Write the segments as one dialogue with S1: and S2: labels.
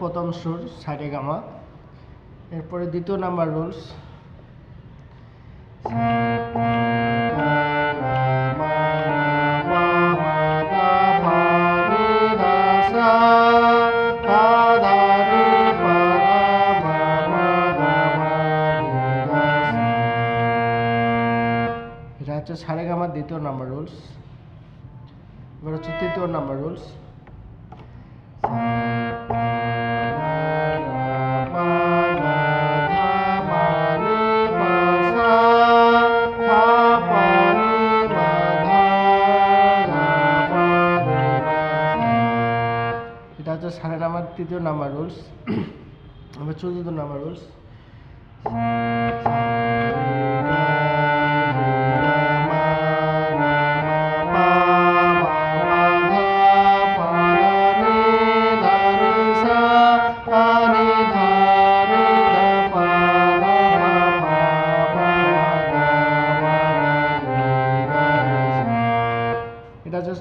S1: প্রথম সুর সারে গামা। এরপরে দ্বিতীয় নাম্বার রুলস। এটা হচ্ছে সারে গামার দ্বিতীয় নাম্বার রুলস। এবার হচ্ছে তৃতীয় নাম্বার রুলস। হচ্ছে সাড়ে নাম্বার তৃতীয় নাম্বার রুলস, এবার চতুর্থ নাম্বার রুলস। এটা হচ্ছে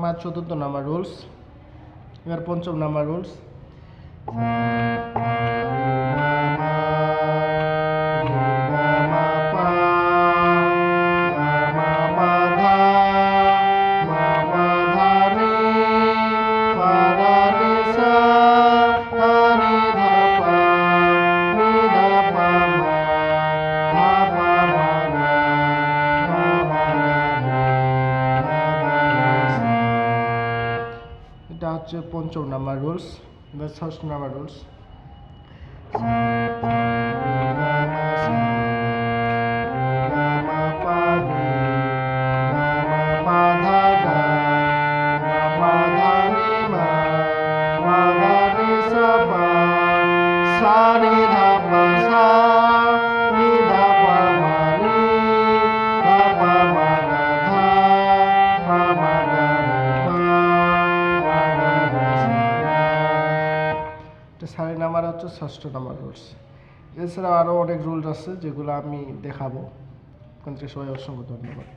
S1: আমার চতুর্থ নাম্বার রুলস। এবার পঞ্চম নাম্বার রুলস হচ্ছে পঞ্চম নাম্বার রুলস এবার ষষ্ঠ নাম্বার রুলস। সানি নাম্বার হচ্ছে ষষ্ঠ নাম্বার রুলস এছাড়াও আরও অনেক রুলস আছে যেগুলো আমি দেখাবো। সবাই অসংখ্য ধন্যবাদ।